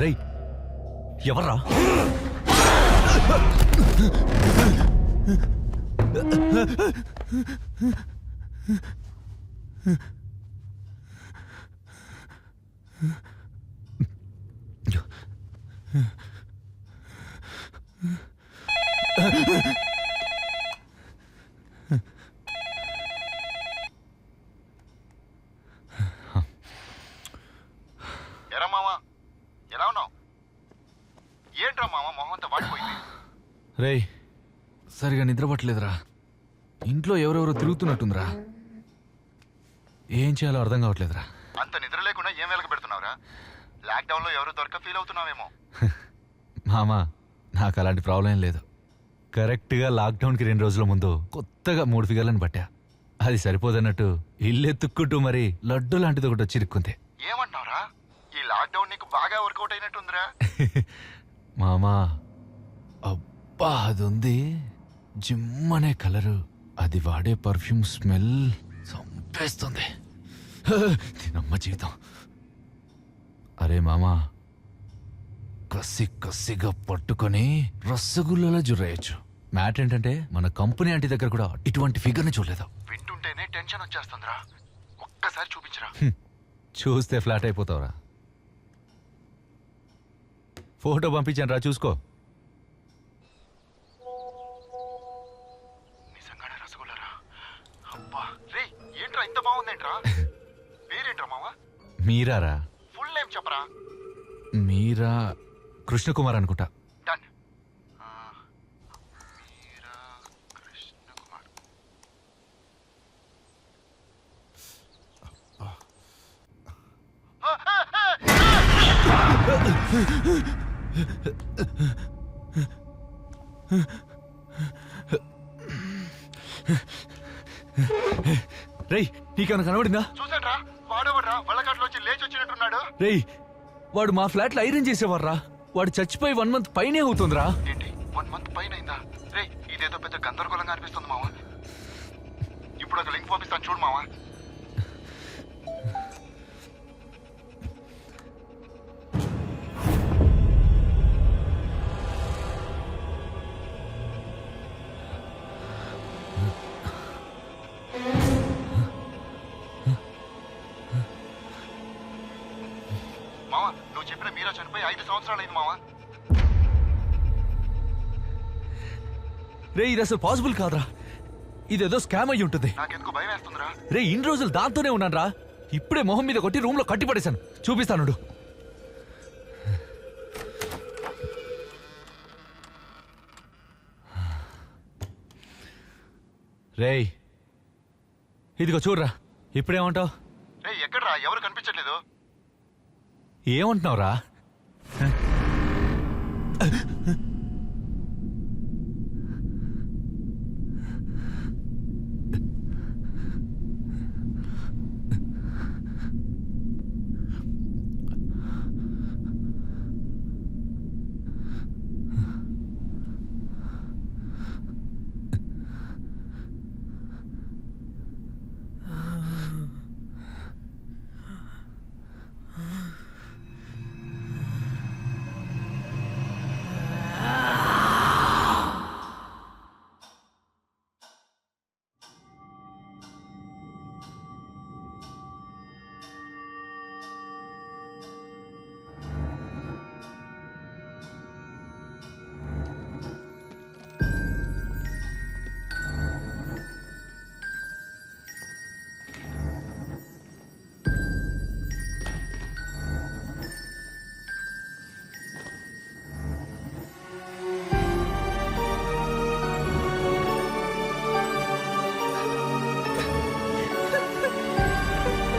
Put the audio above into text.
రే ఎవర్రా Huh? ఎరా మామ ఎలా ఉన్నావు? ఏంట్రా మామ మొహం అంతా వాడిపోయింది? రేయ్ సరిగా నిద్రపట్టలేదురా. ఇంట్లో ఎవరెవరో తిరుగుతున్నట్టుందిరా. ఏం చేయాలో అర్థం కావట్లేదురా. అంత నిద్ర లేకుండా ఏం వెలక పెడుతున్నావురా? లాక్డౌన్లో ఎవరు దొరక ఫీల్ అవుతున్నావేమో. మామా నాకు అలాంటి ప్రాబ్లం ఏం లేదు. కరెక్ట్గా లాక్డౌన్కి రెండు రోజుల ముందు కొత్తగా మూడు ఫిగర్లను పట్టా. అది సరిపోదన్నట్టు ఇల్లెత్తుక్కుంటూ మరి లడ్డు లాంటిది ఒకటి వచ్చి ఇరుక్కుంది. ఏమంటున్నావురా ఈ లాక్డౌన్ నీకు బాగా వర్కౌట్ అయినట్టుందిరా. మామా అబ్బా అది ఉంది జిమ్ అనే కలరు. అది వాడే పర్ఫ్యూమ్ స్మెల్ చంపేస్తుంది. దీనమ్మ జీవితం. అరే మామా కసి కసిగా పట్టుకొని రసగుల్లలో జుర్రేయచ్చు. మ్యాట్ ఏంటంటే మన కంపెనీ ఆంటీ దగ్గర కూడా ఇటువంటి ఫిగర్ని చూడలేదు. వింటుంటేనే టెన్షన్ వచ్చేస్తుందిరా. ఒక్కసారి చూపించరా. చూస్తే ఫ్లాట్ అయిపోతావురా. ఫోటో పంపించాను రా చూసుకో. నిజంగానే రసగుల్లరా? అబ్బా. రే ఏంట్రా ఇంత బాగుందేంట్రా? పేరేంట్రా మామ మీరారా? ఫుల్ నేమ్ చెప్పరా? మీరా? కృష్ణకుమార్ అనుకుంటా. డన్ మీరా కృష్ణ కుమార్ రేయ్ నీకేమైనా కనబడిందా? చూసాడ్రా వాడవడ్రా? వల్లకాట్లోంచి లేచి వచ్చినట్టున్నాడు. రేయ్ వాడు మా ఫ్లాట్లో ఐరన్ చేసేవాడ్రా. వాడు చచ్చిపోయి వన్ మంత్ పైనే అవుతుందిరా. ఏంటి? వన్ మంత్ పైన అయిందా రే ఇదేదో పెద్ద గందరగోళంగా అనిపిస్తుంది మావా. ఇప్పుడు ఒక లింక్ పంపిస్తాను చూడు మావా మావా. మీరా చనిపోయి ఐదు సంవత్సరాలు అయింది మావా? రే ఇది అసలు పాసిబుల్ కాదురా. ఇదేదో స్కామ్ అయ్యి ఉంటుంది. నాకెందుకు భయం వేస్తుందిరా. రే ఇన్ని రోజులు దాంతోనే ఉన్నానురా. ఇప్పుడే మొహం మీద కొట్టి రూమ్లో కట్టి పడేశాను. చూపిస్తానుడు రేయ్ ఇదిగో చూడరా. ఇప్పుడేమంటావు? రే ఎక్కడ్రా? ఎవరు కనిపించట్లేదు? ఏమంటున్నావురా?